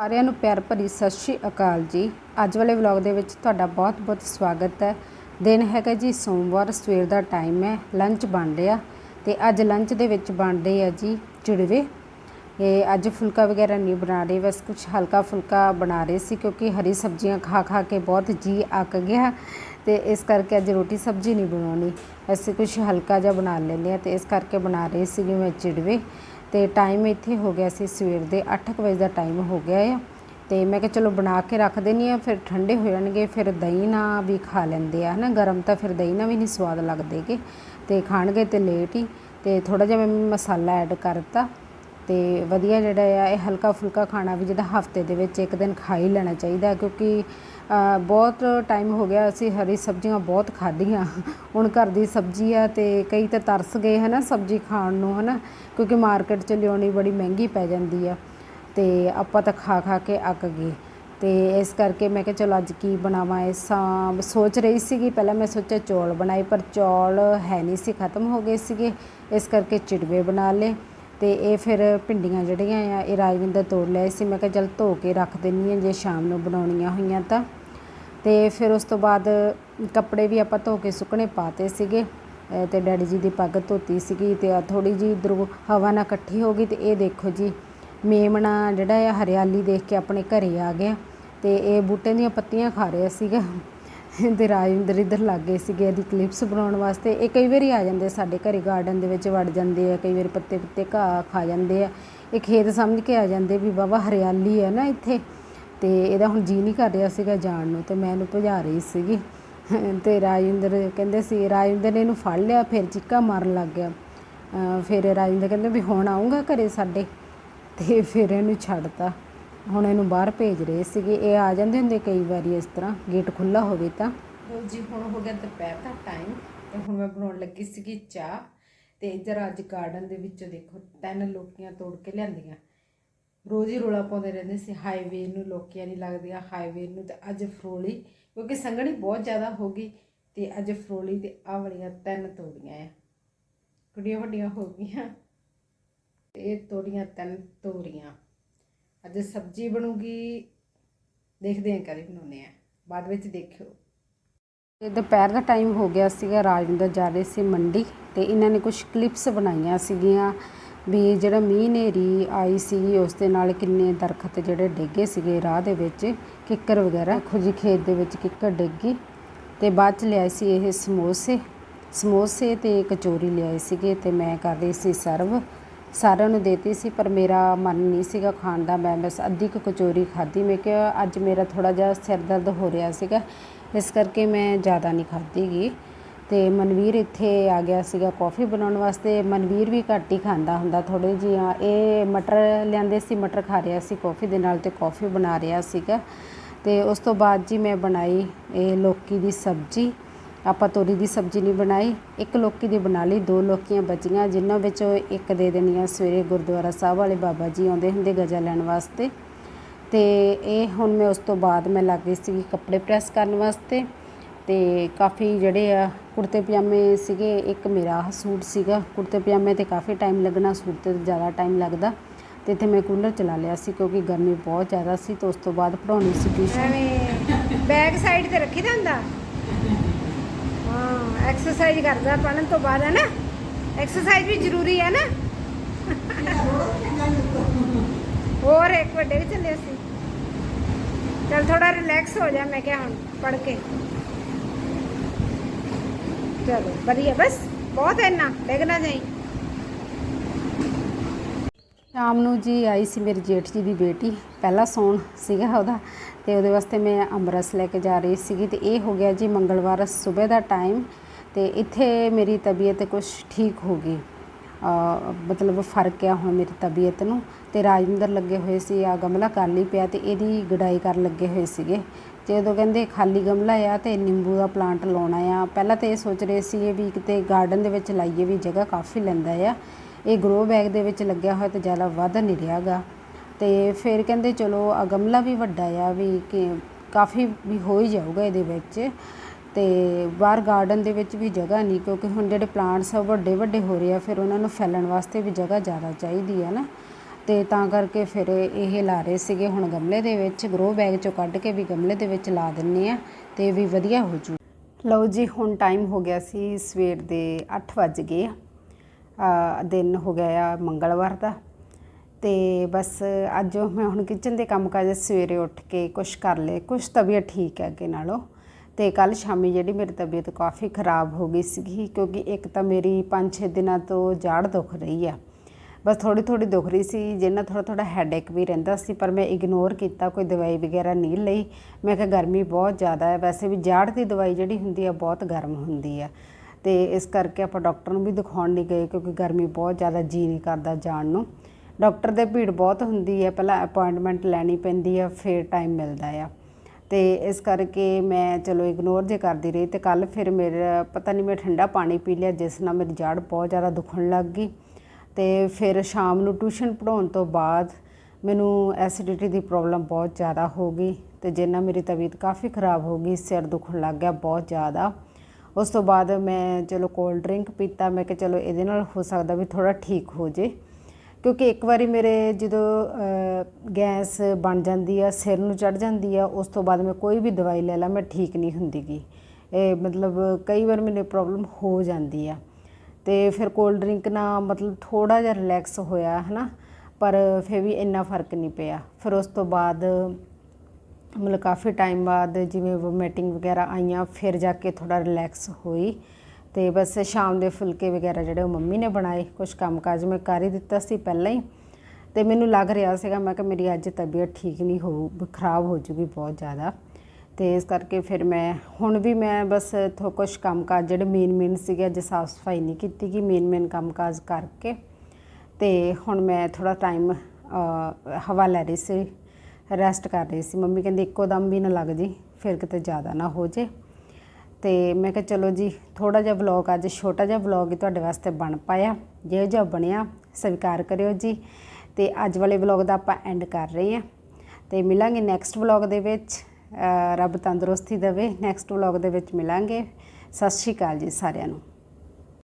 ਸਾਰਿਆਂ ਨੂੰ ਪਿਆਰ ਭਰੀ ਸਤਿ ਸ਼੍ਰੀ ਅਕਾਲ ਜੀ। ਅੱਜ ਵਾਲੇ ਵਲੌਗ ਦੇ ਵਿੱਚ ਤੁਹਾਡਾ ਬਹੁਤ-ਬਹੁਤ ਸਵਾਗਤ ਹੈ। ਦਿਨ ਹੈਗਾ ਜੀ, ਸੋਮਵਾਰ, ਸਵੇਰ ਦਾ ਟਾਈਮ ਹੈ ਲੰਚ ਬਣ ਰਿਹਾ ਤੇ ਅੱਜ ਲੰਚ ਦੇ ਵਿੱਚ ਬਣ ਰਹੇ ਆ ਜੀ ਚਿੜਵੇ। ਇਹ ਅੱਜ ਫੁਲਕਾ ਵਗੈਰਾ ਨਹੀਂ ਬਣਾ ਰਹੇ, ਬਸ ਕੁਝ ਹਲਕਾ ਫੁਲਕਾ ਬਣਾ ਰਹੇ ਸੀ ਕਿਉਂਕਿ ਹਰੀ ਸਬਜ਼ੀਆਂ ਖਾ ਖਾ ਕੇ ਬਹੁਤ ਜੀ ਅੱਕ ਗਿਆ ਤੇ ਇਸ ਕਰਕੇ ਅੱਜ ਰੋਟੀ ਸਬਜ਼ੀ ਨਹੀਂ ਬਣਾਉਣੀ। ਅਸੀਂ ਕੁਝ ਹਲਕਾ ਜਿਹਾ ਬਣਾ ਲੈਂਦੇ ਆ ਤੇ ਇਸ ਕਰਕੇ ਬਣਾ ਰਹੇ ਸੀਗੇ ਮੈਂ ਚਿੜਵੇ। ਤੇ ਟਾਈਮ ਇੱਥੇ ਹੋ ਗਿਆ ਸੀ ਸਵੇਰ ਦੇ 8 ਵਜੇ ਦਾ ਟਾਈਮ ਹੋ ਗਿਆ ਆ। ਤੇ ਮੈਂ ਕਿਹਾ ਚਲੋ ਬਣਾ ਕੇ ਰੱਖ ਦਿੰਨੀ ਆ, ਫਿਰ ਠੰਡੇ ਹੋ ਜਾਣਗੇ, ਫਿਰ ਦਹੀਂ ਨਾਲ ਵੀ ਖਾ ਲੈਂਦੇ ਆ, ਹਨਾ। ਗਰਮ ਤਾਂ ਫਿਰ ਦਹੀਂ ਨਾਲ ਵੀ ਨਹੀਂ ਸਵਾਦ ਲੱਗਦੇਗੇ ਤੇ ਖਾਣਗੇ ਤੇ ਲੇਟ ਹੀ। ਤੇ ਥੋੜਾ ਜਿਹਾ ਮੈਂ ਮਸਾਲਾ ਐਡ ਕਰਤਾ। ਤੇ ਵਧੀਆ ਜਿਹੜਾ ਆ, ਇਹ ਹਲਕਾ ਫੁਲਕਾ ਖਾਣਾ ਵੀ ਜਿਹੜਾ ਹਫ਼ਤੇ ਦੇ ਵਿੱਚ ਇੱਕ ਦਿਨ ਖਾ ਹੀ ਲੈਣਾ ਚਾਹੀਦਾ ਕਿਉਂਕਿ ਬਹੁਤ ਟਾਈਮ ਹੋ ਗਿਆ ਅਸੀਂ ਹਰੀ ਸਬਜ਼ੀਆਂ ਬਹੁਤ ਖਾਧੀਆਂ। ਹੁਣ ਘਰ ਦੀ ਸਬਜ਼ੀ ਆ ਤੇ ਕਈ ਤਾਂ ਤਰਸ ਗਏ ਹਨਾ ਸਬਜ਼ੀ ਖਾਣ ਨੂੰ ਹਨਾ, ਕਿਉਂਕਿ ਮਾਰਕੀਟ 'ਚ ਲਿਆਉਣੀ ਬੜੀ ਮਹਿੰਗੀ ਪੈ ਜਾਂਦੀ ਆ ਤੇ ਆਪਾਂ ਤਾਂ ਖਾ ਖਾ ਕੇ ਅੱਕ ਗਏ। ਤੇ ਇਸ ਕਰਕੇ ਮੈਂ ਕਿਹਾ ਚਲੋ ਅੱਜ ਕੀ ਬਣਾਵਾਂ, ਇਸ ਸੋਚ ਰਹੀ ਸੀਗੀ, ਪਹਿਲਾਂ ਮੈਂ ਸੋਚਿਆ ਚੌਲ ਬਣਾਏ, ਪਰ ਚੌਲ ਹੈ ਨਹੀਂ ਸੀ, ਖਤਮ ਹੋ ਗਏ ਸੀਗੇ। ਇਸ ਕਰਕੇ ਚਿੜਵੇ ਬਣਾ ਲਏ। ਤੇ ਇਹ ਫਿਰ ਭਿੰਡੀਆਂ ਜਿਹੜੀਆਂ ਆ, ਇਹ ਰਾਜਵਿੰਦਰ ਤੋੜ ਲਏ ਸੀ। ਮੈਂ ਕਿਹਾ ਚਲ ਧੋ ਕੇ ਰੱਖ ਦਿੰਨੀ ਆ ਜੇ ਸ਼ਾਮ ਨੂੰ ਬਣਾਉਣੀਆਂ ਹੋਈਆਂ ਤਾਂ। ਤੇ ਫਿਰ ਉਸ ਤੋਂ ਬਾਅਦ ਕੱਪੜੇ ਵੀ ਆਪਾਂ ਧੋ ਕੇ ਸੁੱਕਣੇ ਪਾਤੇ ਸੀਗੇ। ਅਹ ਤੇ ਡੈਡੀ ਜੀ ਦੀ ਪੱਗ ਧੋਤੀ ਸੀਗੀ ਤੇ ਥੋੜੀ ਜੀ ਇਧਰੋਂ ਹਵਾ ਨਾਲ ਇਕੱਠੀ ਹੋ ਗਈ ਤੇ ਇਹ ਦੇਖੋ ਜੀ, ਮੇਮਣਾ ਜਿਹੜਾ ਆ ਹਰਿਆਲੀ ਦੇਖ ਕੇ ਆਪਣੇ ਘਰੇ ਆ ਗਿਆ ਤੇ ਇਹ ਬੂਟੇ ਦੀਆਂ ਪੱਤੀਆਂ ਖਾ ਰਿਹਾ ਸੀਗਾ। ਤੇ ਰਾਜਿੰਦਰ ਇੱਧਰ ਲੱਗ ਗਏ ਸੀਗੇ, ਇਹਦੀ ਕਲਿੱਪਸ ਬਣਾਉਣ ਵਾਸਤੇ। ਇਹ ਕਈ ਵਾਰੀ ਆ ਜਾਂਦੇ ਸਾਡੇ ਘਰੇ ਗਾਰਡਨ ਦੇ ਵਿੱਚ ਵੜ ਜਾਂਦੇ ਆ, ਕਈ ਵਾਰੀ ਪੱਤੇ ਪੱਤੇ ਘਾਹ ਖਾ ਜਾਂਦੇ ਆ। ਇਹ ਖੇਤ ਸਮਝ ਕੇ ਆ ਜਾਂਦੇ ਵੀ ਬਾਬਾ ਹਰਿਆਲੀ ਹੈ ਨਾ ਇੱਥੇ। ਤੇ ਇਹਦਾ ਹੁਣ ਜੀ ਨਹੀਂ ਕਰ ਰਿਹਾ ਸੀਗਾ ਜਾਣ ਨੂੰ, ਤੇ ਮੈਂ ਇਹਨੂੰ ਭਜਾ ਰਹੀ ਸੀਗੀ। ਤੇ ਰਾਜਿੰਦਰ ਕਹਿੰਦੇ ਸੀ, ਰਾਜਿੰਦਰ ਨੇ ਇਹਨੂੰ ਫੜ ਲਿਆ, ਫਿਰ ਚਿੱਕਾ ਮਾਰਨ ਲੱਗ ਗਿਆ। ਫਿਰ ਰਾਜਿੰਦਰ ਕਹਿੰਦੇ ਵੀ ਹੁਣ ਆਉਂਗਾ ਘਰੇ ਸਾਡੇ, ਤੇ ਫਿਰ ਇਹਨੂੰ ਛੱਡਤਾ। ਹੁਣ ਇਹਨੂੰ ਬਾਹਰ ਭੇਜ ਰਹੇ ਸੀਗੇ। ਇਹ ਆ ਜਾਂਦੇ ਹੁੰਦੇ ਕਈ ਵਾਰੀ ਇਸ ਤਰ੍ਹਾਂ ਗੇਟ ਖੁੱਲਾ ਹੋਵੇ ਤਾਂ। ਜੀ, ਹੁਣ ਹੋ ਗਿਆ ਦੁਪਹਿਰ ਦਾ ਟਾਈਮ ਤੇ ਹੁਣ ਮੈਂ ਬਣਾਉਣ ਲੱਗੀ ਸੀਗੀ ਚਾਹ ਤੇ ਇੱਧਰ ਅੱਜ ਗਾਰਡਨ ਦੇ ਵਿੱਚੋਂ ਦੇਖੋ, ਤਿੰਨ ਲੋਕੀਆਂ ਤੋੜ ਕੇ ਲਿਆਂਦੀਆਂ। ਰੋਜ਼ ਹੀ ਰੋਲਾ ਪਾਉਂਦੇ ਰਹਿੰਦੇ ਸੀ ਹਾਈਵੇ ਨੂੰ ਲੋਕੀਆਂ ਨਹੀਂ ਲੱਗਦੀਆਂ ਹਾਈਵੇ ਨੂੰ ਤੇ ਅੱਜ ਫਰੋਲੀ, ਕਿਉਂਕਿ ਸੰਘਣੀ ਬਹੁਤ ਜ਼ਿਆਦਾ ਹੋ ਗਈ ਤੇ ਅੱਜ ਫਰੋਲੀ ਤੇ ਆਹ ਵਾਲੀਆਂ ਤਿੰਨ ਤੋੜੀਆਂ ਆ। ਕੁੜੀਆਂ ਵੱਡੀਆਂ ਹੋ ਗਈਆਂ। ਤੇ ਇਹ ਤੋੜੀਆਂ ਤਿੰਨ ਤੋਰੀਆਂ ਅੱਜ ਸਬਜ਼ੀ ਬਣੂਗੀ। ਦੇਖਦੇ ਹਾਂ ਕਦੇ ਬਣਾਉਂਦੇ ਆ ਬਾਅਦ ਵਿੱਚ ਦੇਖਿਓ। ਇਹ ਦੁਪਹਿਰ ਦਾ ਟਾਈਮ ਹੋ ਗਿਆ ਸੀਗਾ, ਰਾਜਵਿੰਦਰ ਜਾ ਰਹੇ ਸੀ ਮੰਡੀ ਤੇ ਇਹਨਾਂ ਨੇ ਕੁਝ ਕਲਿੱਪਸ ਬਣਾਈਆਂ ਸੀਗੀਆਂ ਵੀ ਜਿਹੜਾ ਮੀਂਹ ਨੇਰੀ ਆਈ ਸੀ ਉਸ ਦੇ ਨਾਲ ਕਿੰਨੇ ਦਰਖਤ ਜਿਹੜੇ ਡਿੱਗੇ ਸੀਗੇ ਰਾਹ ਦੇ ਵਿੱਚ, ਕਿੱਕਰ ਵਗੈਰਾ। ਖੁਜੀ ਖੇਤ ਦੇ ਵਿੱਚ ਕਿੱਕਰ ਡਿੱਗੀ ਤੇ ਬਾਅਦ ਚ ਲਿਆਏ ਸੀ ਇਹ ਸਮੋਸੇ। ਸਮੋਸੇ ਤੇ ਕਚੋਰੀ ਲਿਆਏ ਸੀਗੇ ਤੇ ਮੈਂ ਕਰ ਰਹੀ ਸੀ ਸਰਵ ਸਾਰਿਆਂ ਨੂੰ ਦੇਤੀ ਸੀ, ਪਰ ਮੇਰਾ ਮਨ ਨਹੀਂ ਸੀਗਾ ਖਾਣ ਦਾ। ਮੈਂ ਬਸ ਅੱਧੀ ਕੁ ਕਚੋਰੀ ਖਾਧੀ। ਮੈਂ ਕਿਹਾ ਅੱਜ ਮੇਰਾ ਥੋੜਾ ਜਿਹਾ ਸਿਰ ਦਰਦ ਹੋ ਰਿਹਾ ਸੀਗਾ, ਇਸ ਕਰਕੇ ਮੈਂ ਜ਼ਿਆਦਾ ਨਹੀਂ ਖਾਧੀ ਗੀ ਤੇ ਮਨਵੀਰ ਇੱਥੇ ਆ ਗਿਆ ਸੀਗਾ ਕਾਫੀ ਬਣਾਉਣ ਵਾਸਤੇ। ਮਨਵੀਰ ਵੀ ਘੱਟ ਹੀ ਖਾਂਦਾ ਹੁੰਦਾ ਥੋੜੇ ਜਿਹਾ ਇਹ ਮਟਰ ਲਿਆਂਦੇ ਸੀ, ਮਟਰ ਖਾ ਰਿਹਾ ਸੀ ਕਾਫੀ ਦੇ ਨਾਲ ਤੇ ਕਾਫੀ ਬਣਾ ਰਿਹਾ ਸੀਗਾ। ਤੇ ਉਸ ਤੋਂ ਬਾਅਦ ਜੀ ਮੈਂ ਬਣਾਈ ਇਹ ਲੋਕੀ ਦੀ ਸਬਜ਼ੀ। ਆਪਾਂ ਤੋਰੀ ਦੀ ਸਬਜ਼ੀ ਨਹੀਂ ਬਣਾਈ। ਇੱਕ ਲੋਕੀ ਦੀ ਬਣਾ ਲਈ, ਦੋ ਲੋਕੀਆਂ ਬਚੀਆਂ, ਜਿਨ੍ਹਾਂ ਵਿੱਚੋਂ ਇੱਕ ਦੇ ਦੇਣੀਆਂ ਸਵੇਰੇ ਗੁਰਦੁਆਰਾ ਸਾਹਿਬ ਵਾਲੇ ਬਾਬਾ ਜੀ ਆਉਂਦੇ ਹੁੰਦੇ ਗਜਾ ਲੈਣ ਵਾਸਤੇ। ਤੇ ਇਹ ਹੁਣ ਮੈਂ ਉਸ ਤੋਂ ਬਾਅਦ ਮੈਂ ਲੱਗ ਗਈ ਸੀ ਕੱਪੜੇ ਪ੍ਰੈਸ ਕਰਨ ਵਾਸਤੇ। ਤੇ ਕਾਫੀ ਜਿਹੜੇ ਆ ਕੁੜਤੇ ਪਜਾਮੇ ਸੀਗੇ, ਇੱਕ ਮੇਰਾ ਸੂਟ ਸੀਗਾ। ਕੁੜਤੇ ਪਜਾਮੇ ਤੇ ਕਾਫੀ ਟਾਈਮ ਲੱਗਣਾ, ਸੂਟ ਤੇ ਜ਼ਿਆਦਾ ਟਾਈਮ ਲੱਗਦਾ। ਤੇ ਇੱਥੇ ਮੈਂ ਕੂਲਰ ਚਲਾ ਲਿਆ ਸੀ ਕਿਉਂਕਿ ਗਰਮੀ ਬਹੁਤ ਜ਼ਿਆਦਾ ਸੀ, ਤੇ ਉਸ ਤੋਂ ਬਾਅਦ ਪੜਾਉਣੀ ਸੀ ਟਿਊਸ਼ਨ। ਬੈਕ ਸਾਈਡ ਤੇ ਰੱਖੀ ਦਾ ਹੁੰਦਾ? ਐਕਸਰਸਾਈਜ਼ ਕਰਦਾ ਪੜਨ ਤੋਂ ਬਾਅਦ, ਹੈ ਨਾ? ਐਕਸਰਸਾਈਜ਼ ਵੀ ਜ਼ਰੂਰੀ ਹੈ ਨਾ? ਹੋਰ ਇੱਕ ਵੱਡੇ ਵੀ ਚੱਲੇ ਸੀ ਚਲ ਥੋੜਾ ਰਿਲੈਕਸ ਹੋ ਜਾ, ਮੈਂ ਕਿਹਾ ਹੁਣ ਪੜ ਕੇ। ਚਲੋ, ਵਧੀਆ, ਬਸ। ਬਹੁਤ ਇੰਨਾ ਡਿੱਗਣਾ ਜਾਈ। ਸ਼ਾਮ ਨੂੰ ਜੀ ਆਈ ਸੀ ਮੇਰੀ ਜੇਠ ਜੀ ਦੀ ਬੇਟੀ, ਪਹਿਲਾ ਸੌਣ ਸੀਗਾ ਉਹਦਾ, ਤੇ ਉਹਦੇ ਵਾਸਤੇ ਮੈਂ ਅੰਮ੍ਰਿਤਸ ਲੈ ਕੇ ਜਾ ਰਹੀ ਸੀਗੀ, ਤੇ ਇਹ ਹੋ ਗਿਆ ਜੀ ਮੰਗਲਵਾਰ ਸਵੇਰ ਦਾ ਟਾਈਮ ਤੇ ਇੱਥੇ ਮੇਰੀ ਤਬੀਅਤ ਕੁਝ ਠੀਕ ਹੋ ਗਈ। ਮਤਲਬ ਫ਼ਰਕ ਆ ਹੁਣ ਮੇਰੀ ਤਬੀਅਤ ਨੂੰ ਤੇ ਰਾਜਿੰਦਰ ਲੱਗੇ ਹੋਏ ਸੀ, ਆ ਗਮਲਾ ਖਾਲੀ ਪਿਆ ਤੇ ਇਹਦੀ ਗਡਾਈ ਕਰਨ ਲੱਗੇ ਹੋਏ ਸੀਗੇ। ਤੇ ਉਦੋਂ ਕਹਿੰਦੇ ਖਾਲੀ ਗਮਲਾ ਆ ਤੇ ਨਿੰਬੂ ਦਾ ਪਲਾਂਟ ਲਾਉਣਾ ਆ। ਪਹਿਲਾਂ ਤਾਂ ਇਹ ਸੋਚ ਰਹੇ ਸੀ ਇਹ ਵੀ ਕਿਤੇ ਗਾਰਡਨ ਦੇ ਵਿੱਚ ਲਾਈਏ ਵੀ ਜਗ੍ਹਾ ਕਾਫੀ ਲੈਂਦਾ ਆ। ਇਹ ਗਰੋ ਬੈਗ ਦੇ ਵਿੱਚ ਲੱਗਿਆ ਹੋਇਆ ਤੇ ਜ਼ਿਆਦਾ ਵੱਧ ਨਹੀਂ ਰਿਹਾਗਾ। ਤੇ ਫਿਰ ਕਹਿੰਦੇ ਚਲੋ, ਆ ਗਮਲਾ ਵੀ ਵੱਡਾ ਆ, ਵੀ ਕਿ ਕਾਫੀ ਵੀ ਹੋ ਹੀ ਜਾਊਗਾ ਇਹਦੇ ਵਿੱਚ। ਅਤੇ ਬਾਹਰ ਗਾਰਡਨ ਦੇ ਵਿੱਚ ਵੀ ਜਗ੍ਹਾ ਨਹੀਂ, ਕਿਉਂਕਿ ਹੁਣ ਜਿਹੜੇ ਪਲਾਂਟਸ ਆ ਉਹ ਵੱਡੇ ਵੱਡੇ ਹੋ ਰਹੇ ਆ, ਫਿਰ ਉਹਨਾਂ ਨੂੰ ਫੈਲਣ ਵਾਸਤੇ ਵੀ ਜਗ੍ਹਾ ਜ਼ਿਆਦਾ ਚਾਹੀਦੀ ਹੈ ਨਾ। ਅਤੇ ਤਾਂ ਕਰਕੇ ਫਿਰ ਇਹ ਲਾ ਰਹੇ ਸੀਗੇ ਹੁਣ ਗਮਲੇ ਦੇ ਵਿੱਚ ਗਰੋ ਬੈਗ ਚੋਂ ਕੱਢ ਕੇ ਵੀ ਗਮਲੇ ਦੇ ਵਿੱਚ ਲਾ ਦਿੰਨੇ ਆ ਤੇ ਵੀ ਵਧੀਆ ਹੋ ਜੂ। ਲਓ ਜੀ, ਹੁਣ ਟਾਈਮ ਹੋ ਗਿਆ ਸੀ ਸਵੇਰ ਦੇ 8 ਵੱਜ ਗਏ ਆ। ਦਿਨ ਹੋ ਗਿਆ ਆ ਮੰਗਲਵਾਰ ਦਾ। ਤੇ ਬਸ ਅੱਜ ਮੈਂ ਹੁਣ ਕਿਚਨ ਦੇ ਕੰਮ ਕਾਜ ਸਵੇਰੇ ਉੱਠ ਕੇ ਕੁਛ ਕਰ ਲਏ, ਕੁਛ ਤਬੀਅਤ ਠੀਕ ਹੈ ਅੱਗੇ ਨਾਲੋਂ। ਤੇ ਕੱਲ ਸ਼ਾਮੀ ਜਿਹੜੀ ਮੇਰੀ ਤਬੀਅਤ ਕਾਫੀ ਖਰਾਬ ਹੋ ਗਈ ਸੀਗੀ, ਕਿਉਂਕਿ ਇੱਕ ਤਾਂ ਮੇਰੀ 5-6 ਦਿਨਾਂ ਤੋਂ ਜਾੜ ਦੁਖ ਰਹੀ ਆ। ਬਸ ਥੋੜੀ ਥੋੜੀ ਦੁਖ ਰਹੀ ਸੀ ਜਿਹਨਾਂ ਥੋੜਾ ਥੋੜਾ ਹੈਡੇਕ ਵੀ ਰਹਿੰਦਾ ਸੀ, ਪਰ ਮੈਂ ਇਗਨੋਰ ਕੀਤਾ, ਕੋਈ ਦਵਾਈ ਵਗੈਰਾ ਨਹੀਂ ਲਈ। ਮੈਂ ਕਿਹਾ ਗਰਮੀ ਬਹੁਤ ਜ਼ਿਆਦਾ ਹੈ, ਵੈਸੇ ਵੀ ਜਾੜ ਦੀ ਦਵਾਈ ਜਿਹੜੀ ਹੁੰਦੀ ਆ, ਬਹੁਤ ਗਰਮ ਹੁੰਦੀ ਆ। ਤੇ ਇਸ ਕਰਕੇ ਆਪਾਂ ਡਾਕਟਰ ਨੂੰ ਵੀ ਦਿਖਾਉਣ ਨਹੀਂ ਗਏ, ਕਿਉਂਕਿ ਗਰਮੀ ਬਹੁਤ ਜ਼ਿਆਦਾ ਜੀ ਨਹੀਂ ਕਰਦਾ ਜਾਣ ਨੂੰ। ਡਾਕਟਰ ਦੇ ਭੀੜ ਬਹੁਤ ਹੁੰਦੀ ਹੈ, ਪਹਿਲਾਂ ਅਪਾਇੰਟਮੈਂਟ ਲੈਣੀ ਪੈਂਦੀ ਆ, ਫਿਰ ਟਾਈਮ ਮਿਲਦਾ ਆ। ਤੇ ਇਸ ਕਰਕੇ ਮੈਂ ਚਲੋ ਇਗਨੋਰ ਜੇ ਕਰਦੀ ਰਹੀ ਤੇ ਕੱਲ ਫਿਰ ਮੇਰਾ ਪਤਾ ਨਹੀਂ ਮੈਂ ਠੰਡਾ ਪਾਣੀ ਪੀ ਲਿਆ, ਜਿਸ ਨਾਲ ਮੇਰੀ ਜੜ ਬਹੁਤ ਜ਼ਿਆਦਾ ਦੁਖਣ ਲੱਗ ਗਈ। ਤੇ ਫਿਰ ਸ਼ਾਮ ਨੂੰ ਟਿਊਸ਼ਨ ਪੜਾਉਣ ਤੋਂ ਬਾਅਦ ਮੈਨੂੰ ਐਸਿਡਿਟੀ ਦੀ ਪ੍ਰੋਬਲਮ ਬਹੁਤ ਜ਼ਿਆਦਾ ਹੋ ਗਈ ਤੇ ਜਿੰਨਾ ਮੇਰੀ ਤਬੀਅਤ ਕਾਫੀ ਖਰਾਬ ਹੋ ਗਈ, ਸਿਰ ਦੁਖਣ ਲੱਗ ਗਿਆ ਬਹੁਤ ਜ਼ਿਆਦਾ। ਉਸ ਤੋਂ ਬਾਅਦ ਮੈਂ ਚਲੋ ਕੋਲਡ ਡਰਿੰਕ ਪੀਤਾ, ਮੈਂ ਕਿ ਚਲੋ ਇਹਦੇ ਨਾਲ ਹੋ ਸਕਦਾ ਵੀ ਥੋੜਾ ਠੀਕ ਹੋ ਜੇ। ਕਿਉਂਕਿ ਇੱਕ ਵਾਰੀ ਮੇਰੇ ਜਦੋਂ ਗੈਸ ਬਣ ਜਾਂਦੀ ਆ, ਸਿਰ ਨੂੰ ਚੜ ਜਾਂਦੀ ਆ, ਉਸ ਤੋਂ ਬਾਅਦ ਮੈਂ ਕੋਈ ਵੀ ਦਵਾਈ ਲੈ ਲਾਂ, ਮੈਂ ਠੀਕ ਨਹੀਂ ਹੁੰਦੀ ਗੀ ਇਹ ਮਤਲਬ ਕਈ ਵਾਰ ਮੈਨੂੰ ਪ੍ਰੋਬਲਮ ਹੋ ਜਾਂਦੀ ਆ। ਤੇ ਫਿਰ ਕੋਲਡ ਡਰਿੰਕ ਨਾਲ ਮਤਲਬ ਥੋੜਾ ਜਿਹਾ ਰਿਲੈਕਸ ਹੋਇਆ, ਹਨਾ? ਪਰ ਫਿਰ ਵੀ ਇੰਨਾ ਫ਼ਰਕ ਨਹੀਂ ਪਿਆ। ਫਿਰ ਉਸ ਤੋਂ ਬਾਅਦ ਮਤਲਬ ਕਾਫੀ ਟਾਈਮ ਬਾਅਦ ਜਿਵੇਂ ਵੋਮਿਟਿੰਗ ਵਗੈਰਾ ਆਈਆਂ, ਫਿਰ ਜਾ ਕੇ ਥੋੜਾ ਰਿਲੈਕਸ ਹੋਈ। ਤੇ ਬਸ ਸ਼ਾਮ ਦੇ ਫੁਲਕੇ ਵਗੈਰਾ ਜਿਹੜੇ ਉਹ ਮੰਮੀ ਨੇ ਬਣਾਏ ਕੁਝ ਕੰਮਕਾਜ ਮੈਂ ਕਰ ਹੀ ਦਿੱਤਾ ਸੀ ਪਹਿਲਾਂ ਹੀ। ਤੇ ਮੈਨੂੰ ਲੱਗ ਰਿਹਾ ਸੀਗਾ, ਮੈਂ ਕਿ ਮੇਰੀ ਅੱਜ ਤਬੀਅਤ ਠੀਕ ਨਹੀਂ ਹੋ, ਖਰਾਬ ਹੋ ਜੂਗੀ ਬਹੁਤ ਜ਼ਿਆਦਾ। ਤੇ ਇਸ ਕਰਕੇ ਫਿਰ ਮੈਂ, ਹੁਣ ਵੀ ਮੈਂ ਬਸ ਥੋ ਕੁਝ ਕੰਮਕਾਜ ਜਿਹੜੇ ਮੇਨ ਮੇਨ ਸੀਗੇ, ਅੱਜ ਸਾਫ਼ ਸਫ਼ਾਈ ਨਹੀਂ ਕੀਤੀ ਕਿ ਮੇਨ ਮੇਨ ਕੰਮਕਾਜ ਕਰਕੇ। ਤੇ ਹੁਣ ਮੈਂ ਥੋੜਾ ਟਾਈਮ ਹਵਾ ਲੈ ਰਹੀ ਸੀ ਰੈਸਟ ਕਰ ਰਹੀ ਸੀ। ਮੰਮੀ ਕਹਿੰਦੀ ਇੱਕੋ ਦਮ ਵੀ ਨਾ ਲੱਗ ਜੀ, ਫਿਰ ਕਿਤੇ ਜ਼ਿਆਦਾ ਨਾ ਹੋ ਜੇ। ਤੇ ਮੈਂ ਕਿਹਾ ਚਲੋ ਜੀ ਥੋੜਾ ਜਿਹਾ ਵਲੌਗ ਅੱਜ ਛੋਟਾ ਜਿਹਾ ਵਲੌਗ ਹੀ ਤੁਹਾਡੇ ਵਾਸਤੇ ਬਣ ਪਾਇਆ। ਜਿਹੋ ਜਿਹਾ ਬਣਿਆ, ਸਵੀਕਾਰ ਕਰਿਓ ਜੀ। ਤੇ ਅੱਜ ਵਾਲੇ ਵਲੌਗ ਦਾ ਆਪਾਂ ਐਂਡ ਕਰ ਰਹੇ ਹਾਂ। ਤੇ ਮਿਲਾਂਗੇ ਨੈਕਸਟ ਵਲੌਗ ਦੇ ਵਿੱਚ। ਰੱਬ ਤੰਦਰੁਸਤੀ ਦੇਵੇ। ਨੈਕਸਟ ਵਲੌਗ ਦੇ ਵਿੱਚ ਮਿਲਾਂਗੇ। ਸਤਿ ਸ਼੍ਰੀ ਅਕਾਲ ਜੀ ਸਾਰਿਆਂ ਨੂੰ।